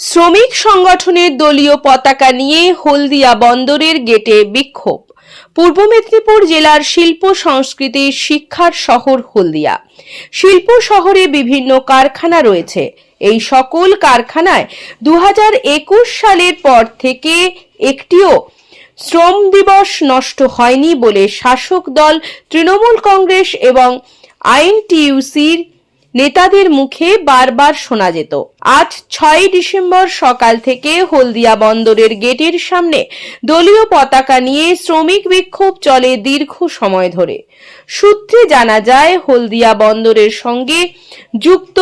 শ্রমিক সংগঠনের দলীয় পতাকা নিয়ে হলদিয়া বন্দরের গেটে বিক্ষোভ। পূর্ব মেদিনীপুর জেলার শিল্প সংস্কৃতি শিক্ষার শহর হলদিয়া। শিল্প শহরে বিভিন্ন কারখানা রয়েছে। এই সকল কারখানায় দু হাজার একুশ সালের পর থেকে একটিও শ্রম দিবস নষ্ট হয়নি বলে শাসক দল, তৃণমূল কংগ্রেস এবং আইএনটিইউসির নেতাদের মুখে বারবার শোনা যেত। আজ ছয় ডিসেম্বর সকাল থেকে হলদিয়া বন্দরের গেটের সামনে দলীয় পতাকা নিয়ে শ্রমিক বিক্ষোভ চলে দীর্ঘ সময় ধরে। সূত্রে জানা যায়, হলদিয়া বন্দরের সঙ্গে যুক্ত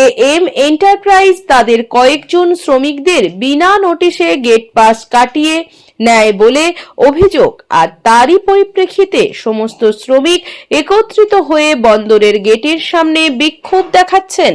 এ এম এন্টারপ্রাইজ তাদের কয়েকজন শ্রমিকদের বিনা নোটিশে গেট পাস কাটিয়ে নেয় বলে অভিযোগ আর তারই পরিপ্রেক্ষিতে সমস্ত শ্রমিক একত্রিত হয়ে বন্দরের গেটের সামনে বিক্ষোভ দেখাচ্ছেন।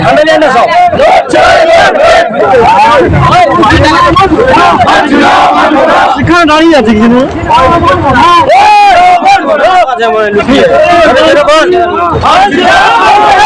ঝামেলা না সব এখানে দাঁড়িয়ে আছে কিন্তু কর্তৃপক্ষ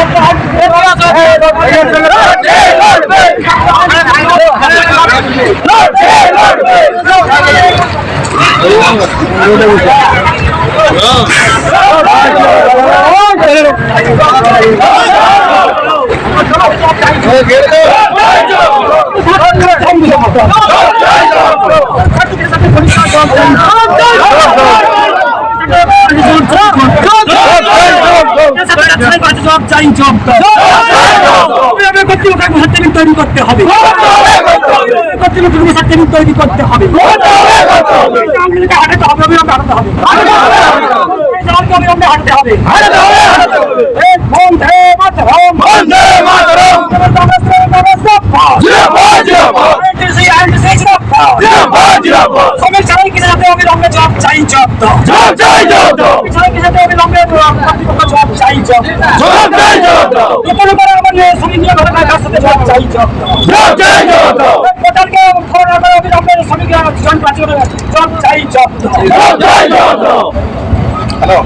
টেটুরে জব চাই জব কর্তৃপক্ষ টেবিল তৈরি করতে হবে। কর্তৃপক্ষ টেবিল তৈরি করতে হবে। হাঁটাতে হবে অবিলম্বে হাঁটাতে হবে। হাঁটাতে হবে বন্ধে মাতরম। বন্দে মাতরম। জব চাই জব দাও। জব চাই জব দাও। সবাইকে সাথে অবিলম্বে কর্তৃপক্ষ জব চাই জব জব চাই জব দাও কোনো করে আমাদের শ্রমিকরা চাই চাই দাও ফোন করে অবিলম্বে জন চাই চাই দাও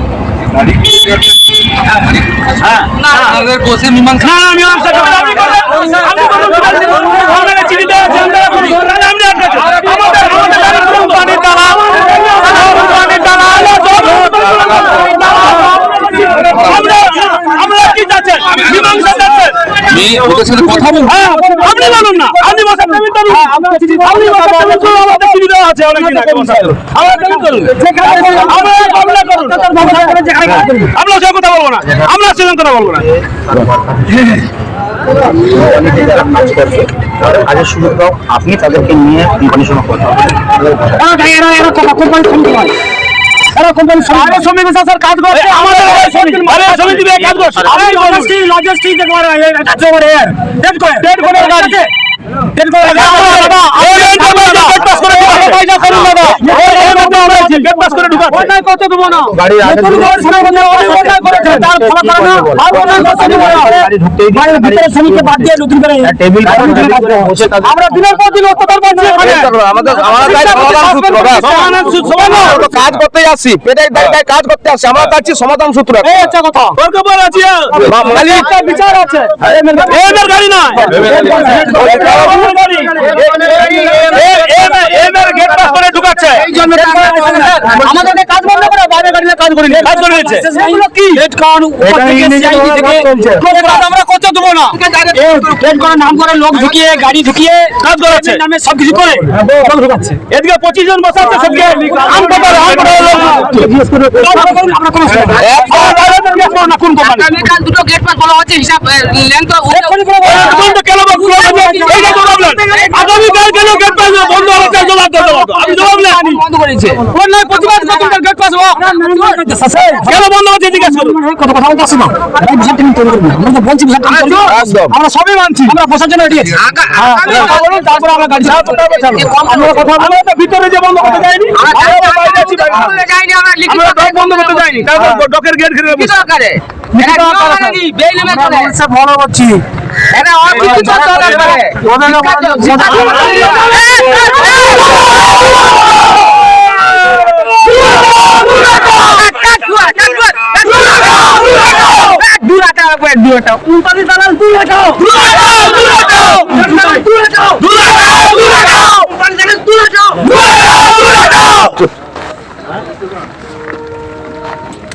আমাদের মীমাংসা না আমি আমসা আমি আমি আমাদের চিঠি দেওয়া আছে আমরা করি আমরা আমাদের আমাদের কোম্পানি তারা কোম্পানি তারা আমরা আমরা কি চাচ্ছেন মীমাংসা চাচ্ছেন আমি ওদের সাথে কথা বলব হ্যাঁ, আপনি বলুন না আপনি বসার টেবিল করুন আপনি বসার টেবিল করুন আমাদের চিঠি দেওয়া আছে অনেকদিন আগে বসার আমরা টেবিল করুন আমরা মামলা করুন আমরা সব কথা বলব না আমরা সেরকম কথা বলব না আগে শুরু দাও আপনি তাদেরকে নিয়ে কোম্পানি সময় কথা কোম্পানি হয় এরা কোম্পানি সমিতি সমিতি স্যার কাজ করছে। আমাদের আরে সমিতি কাজ করছে। আরে লজিস্টিক লজিস্টিক দেখো আরে দেবো আর ওটাই কত দেবো না গাড়ি। আমরা দিনের পর দিন অত্যাচার কাজ করতে যাচ্ছি পেটের দায় কাজ করতে আসছি আমরা চাচ্ছি সমাধান সূত্র এই আচ্ছা কথা। আছে বিচার আছে। গাড়ি গেট পাস করে ঢুকাচ্ছে। আমাদেরকে কাজ বন্ধ করে বাইরে গাড়িতে কাজ করে কাজ করে নিচ্ছে এগুলো কি? গেট কাউন উপর থেকে CID থেকে কাজ আমরা করতে দেবো না। ট্রেন করে নাম করে লোক ঢুকিয়ে গাড়ি ঢুকিয়ে কাজ করাচ্ছে। নামে সবকিছু করে। লোক ঢুকাচ্ছে। এদিকে পঁচিশ জন বসে আছে সবকে আমরা কোনো কোন কোম্পানি দুটো গেট পাস বলা হচ্ছে হিসাব লেন তো কেন কেন গেট পাস বন্ধ হলো জবাব দাও আমি জবাব নেই বন্ধ করেছে। ওর নয় প্রতিবাদ করতে গেট পাস কেন বন্ধ হচ্ছে জিজ্ঞেস করুন কত কথা বলতে আসি না। এই বিষয়টা নিয়ে তৈরি করব আমরা বলছি একদম। সবই মানছি আমরা বসার জন্য এটি হ্যাঁ, তারপরে আমরা গাড়ি চালাবো আমরা কথা আমরা ভিতরে যে বন্ধ করতে যাইনি বাইরে। যাইনি আমরা ডক বন্ধ করতে যাইনি তারপর ডকের গেট ঘিরে লিখিত আকারে এটা কি মানে কি বেইল নেমে চলে মানুষের ভালো করছি এটা আর কিছু